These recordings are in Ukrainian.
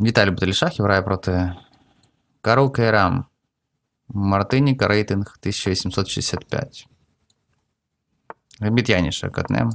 Віталій Баталішахів грає проти Карл Кейрам. Мартиніка рейтинг 1865. Габітяніше катнем.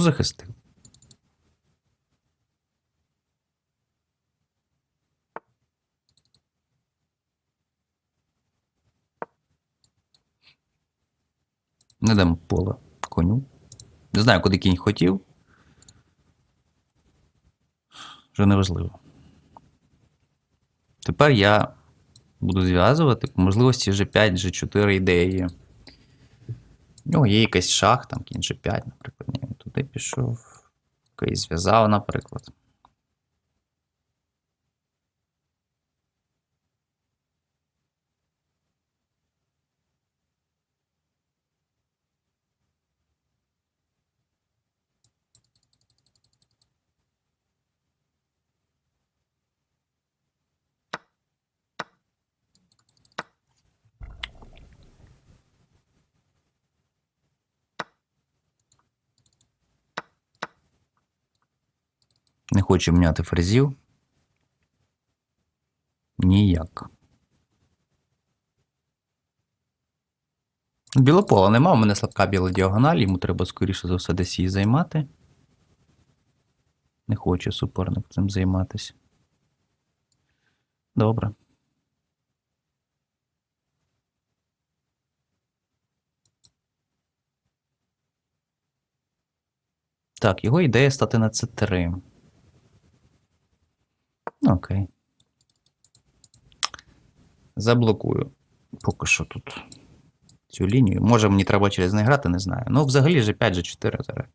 Захистив. Не дам поле коню. Не знаю, куди кінь хотів. Вже неважливо. Тепер я буду зв'язувати по можливості G5, G4 ідеї. У нього є якийсь шах, там кінь G5, наприклад. Ні, пішов. Окей, зв'язав, наприклад. Не хочу міняти фрезів. Ніяк. Білопола нема, у мене слабка біла діагональ, йому треба скоріше за все десь її займати. Не хоче суперник цим займатися. Добре. Так, його ідея стати на C3. Ну, Окей. Заблокую. Поки що тут цю лінію. Може мені треба через неї грати, не знаю. Ну, взагалі G5, G4 зараз.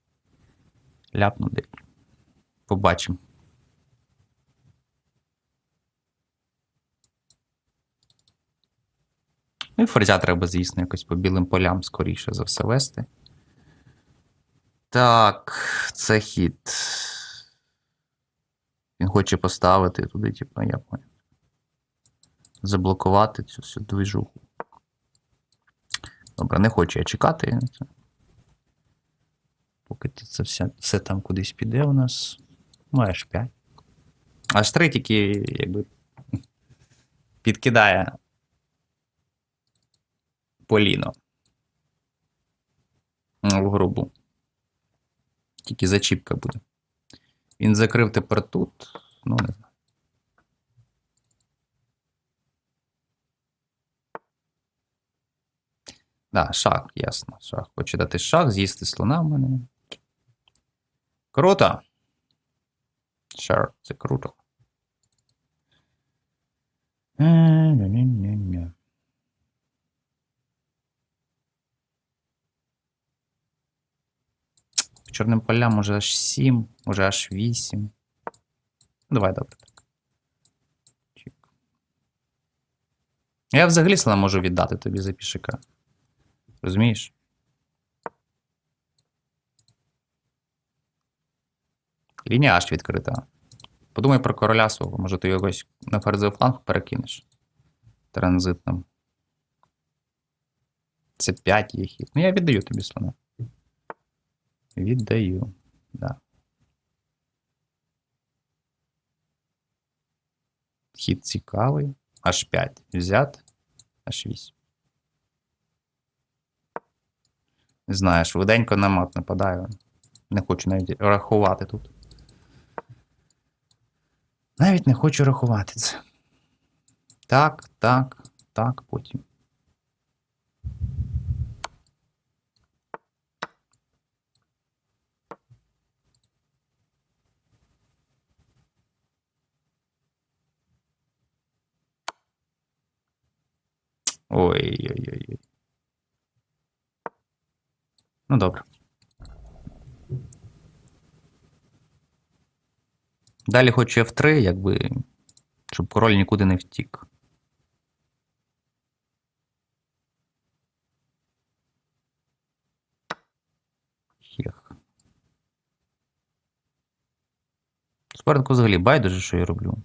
Ляпну де. Побачимо. Ну і ферзя треба, звісно, якось по білим полям скоріше за все вести. Так, це хід. Він хоче поставити туди, типу, я понял. Заблокувати цю всю движуху. Добре, не хочу я чекати. Поки це все, все там кудись піде у нас. Ну, аж 5. Аж 3 тільки, якби, підкидає Поліно. В грубу. Тільки зачіпка буде. Він закрив тепер тут. Ну, не знаю. Да, шах, ясно. Шах. Хоче дати шах, з'їсти слона в мене. Круто. Шар, це круто. Ня-ня-ня-ня. По чорним полям може аж 7, може аж 8. Давай, добре. Я взагалі слона можу віддати тобі за пішака. Розумієш? Лінія аж відкрита. Подумай про короля свого. Може, ти якось на ферзовий фланг перекинеш. Транзитним. Це 5 є. Ну, я віддаю тобі слона. Віддаю. Да. Хід цікавий. Аж 5. Взят. Аж 8. Не знаю, швиденько на мат нападаю. Не хочу навіть рахувати тут. Навіть не хочу рахувати це. Так, так, так, потім. Ой-ой-ой. Ну, добре. Далі хочу F3, якби Щоб король нікуди не втік. Хех. Супернику взагалі байдуже, що я роблю.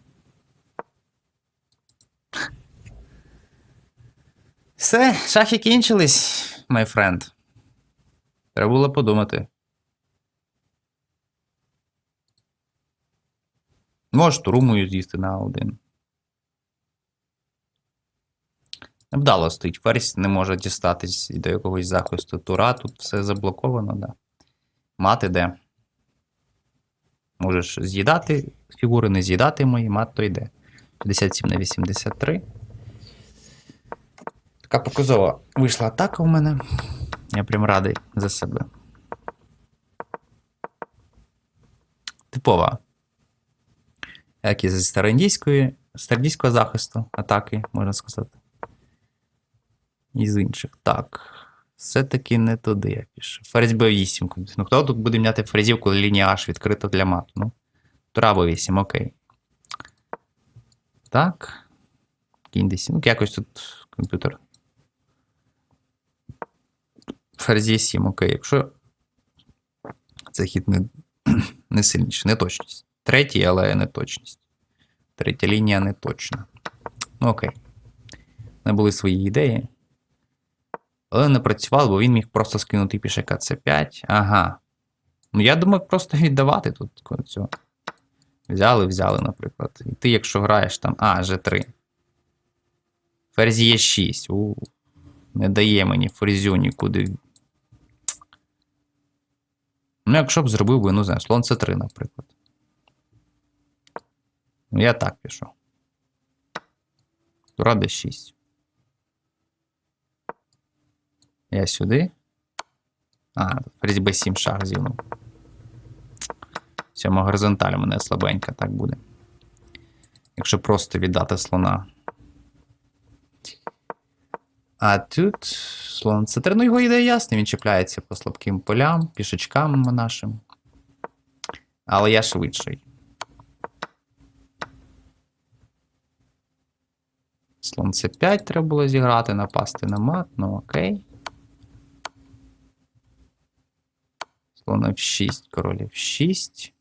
Все, шахи кінчились, my friend. Треба було подумати. Можеш туру мою з'їсти на один. Невдало стоїть. Ферзь не може дістатись до якогось захисту тура. Тут все заблоковано, да. Мат іде. Можеш з'їдати фігури, не з'їдати мої, мат то йде. 57 на 83. Така показова вийшла атака у мене. Я прям радий за себе. Типова. Як і зі староіндійської, стародійського захисту атаки, можна сказати. І з інших. Так. Все-таки не туди я пішов. Ферзь Б8. Ну, хто тут буде міняти ферзів, коли лінія H відкрита для мату? Ну, Тура Б8, окей. Так. Кінь десь. Ну, якось тут комп'ютер. Ферзі 7, окей. Якщо це хід не, не сильніший, не точність. Третій, але не точність. Третя лінія не точна. Ну, окей. Не були свої ідеї. Але не працювало, бо він міг просто скинути пішака С5. Ага. Ну, я думав, просто віддавати тут цього. Взяли, взяли, наприклад. І ти, якщо граєш там. А, G3. Ферзі є 6. У, не дає мені ферзю нікуди. Ну, якщо б зробив би, ну, знаю, слон С3, наприклад. Ну, я так пішов. Тура Д6. Я сюди. А, ферзь Б7 шах зігнув. Сьома горизонталь у мене слабенька, так буде. Якщо просто віддати слона. А тут слон С3, ну його ідея ясна, він чіпляється по слабким полям, пішечкам нашим. Але я швидший. Слон С5 треба було зіграти, напасти на мат, ну окей. Слон F6, король F6.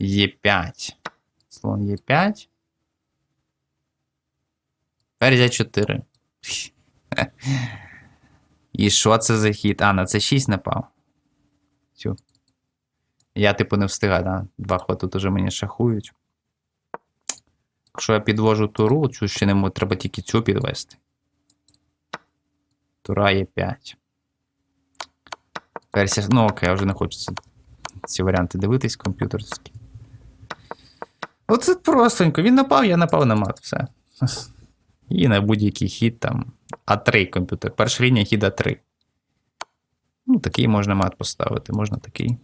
Е5. Слон Е5. Ферзь 4. І що це за хід? А, на це 6 напав. Цю. Я, типу, не встигаю, да? Два ходи тут уже мені шахують. Якщо я підвожу туру, цю ще не можу, треба тільки цю підвести. Тура є 5. Версія. Ну окей, я вже не хочу ці, ці варіанти дивитись комп'ютерські. Оце простенько. Він напав, я напав на мат, все. І на будь-який хід там. А3 комп'ютер. Перша лінія хід А3. Ну, такий можна мат поставити, можна такий.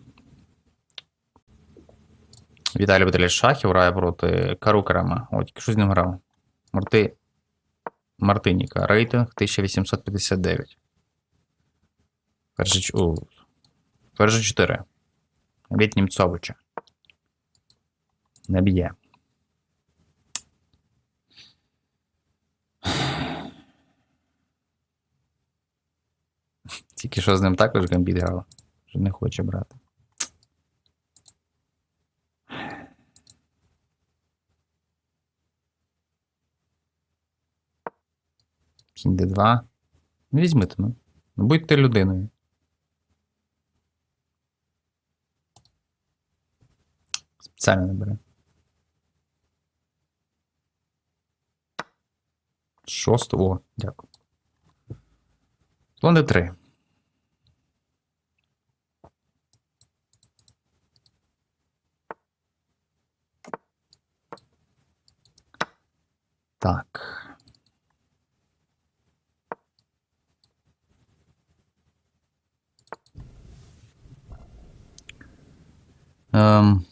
Віталій Баталіш Шахів грає проти Карукарама. О, що з ним грав. Марти... Мартиніка. Рейтинг 1859. Перший... О, перший 4. Від Німцовича. Не б'є. Тільки що з ним також гамбіт грав. Що не хоче брати. Кінь Д2. Ну, візьмите, ну. Ну, будьте людиною. Спеціально не бере. Шосту. О, дякую. Слон Д3. Так. Ем.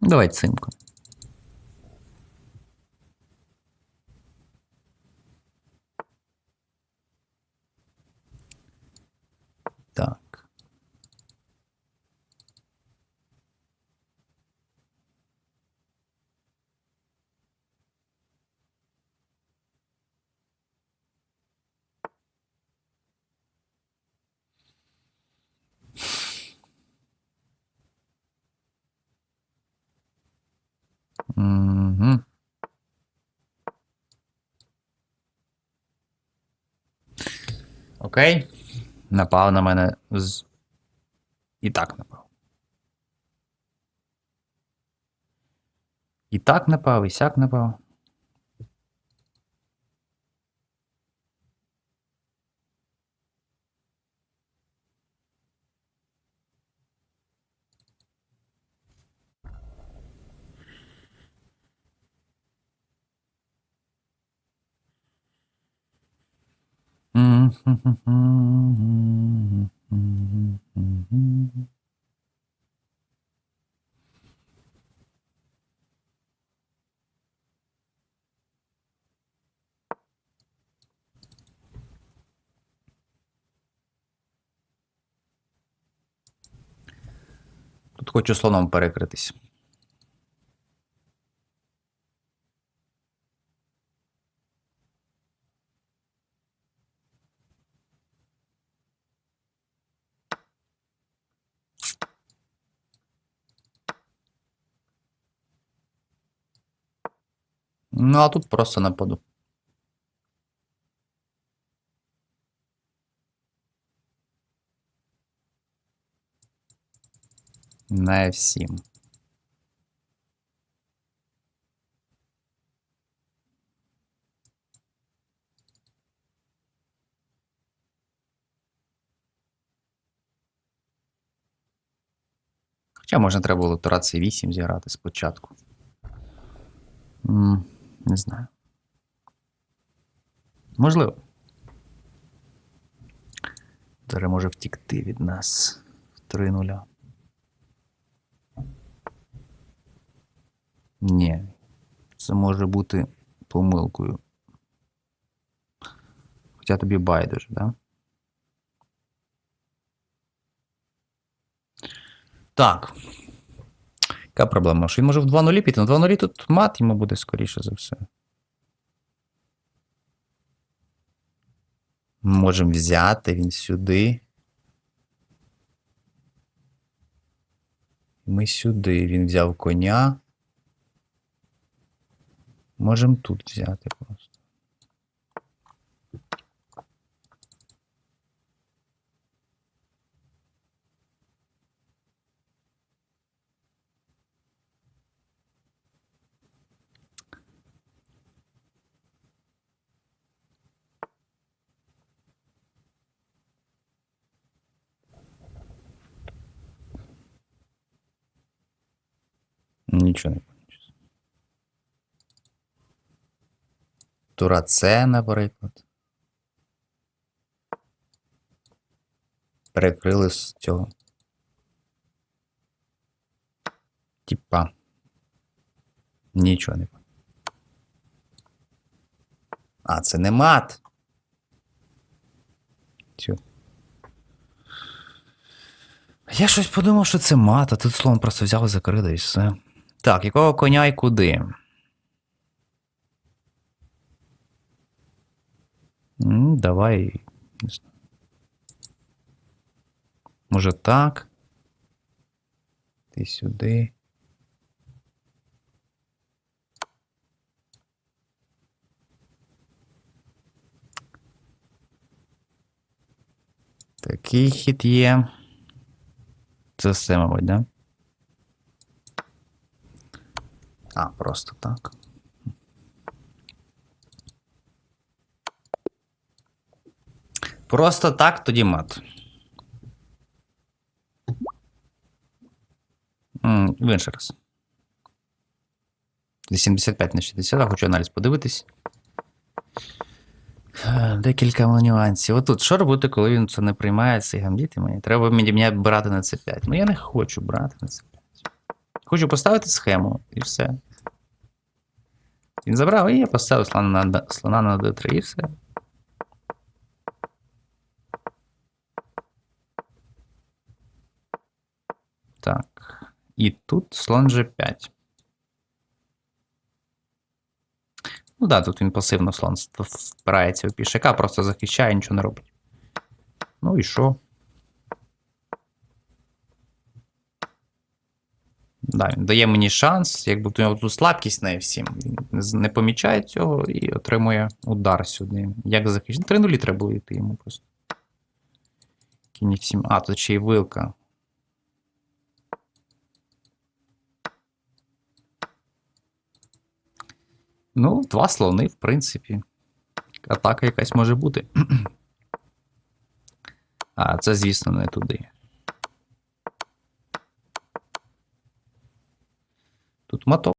Давай цимку. Так. Угу. Окей. Напав на мене з. І так напав. І так напав, і сяк напав. Тут хочу слоном перекритись. Ну, а тут просто нападу. На F7. Хоча можна треба було тура C8 зіграти спочатку. М, Не знаю. Можливо. Зараз може втікти від нас в 3-0. Ні. Це може бути помилкою. Хоча тобі байдуже, да? Так. Яка проблема? Що він може в 2-0 піти? На 2-0 тут мат йому буде скоріше за все. Можемо взяти він сюди. Ми сюди. Він взяв коня. Можемо тут взяти просто. Нічого не получится. Тура наприклад. Перекрили з цього. Типа. Нічого не А, це не мат. Тю. Я щось подумав, що це мат, а тут слон просто взяв і закрили і все. Так, якого коня і куди? М, давай. Не знаю. Може так. Ти сюди. Такий хід є. Це все, мабуть, да? А, просто так. Просто так тоді мат. В інший раз. 85 на 60, я хочу аналіз подивитись. Е, Декілька нюансів. Отут, що робити, коли він це не приймає цей гамбіт і мені? Треба мені брати на c 5 Ну я не хочу брати на c 5 Хочу поставити схему і все. Він забрав, і я поставив слона на, слона на d3 і все. І тут слон G5. Ну так, да, тут він пасивно слон впирається у пішака, просто захищає, нічого не робить. Ну і що? Да, Він дає мені шанс, якби у нього тут слабкість на F7. Він не помічає цього і отримує удар сюди. Як захищати? Три нулі треба йти йому просто. Кінь 7. А, тут ще й вилка. Ну, два слони, в принципі. Атака якась може бути. А, це, звісно, не туди. Тут маток.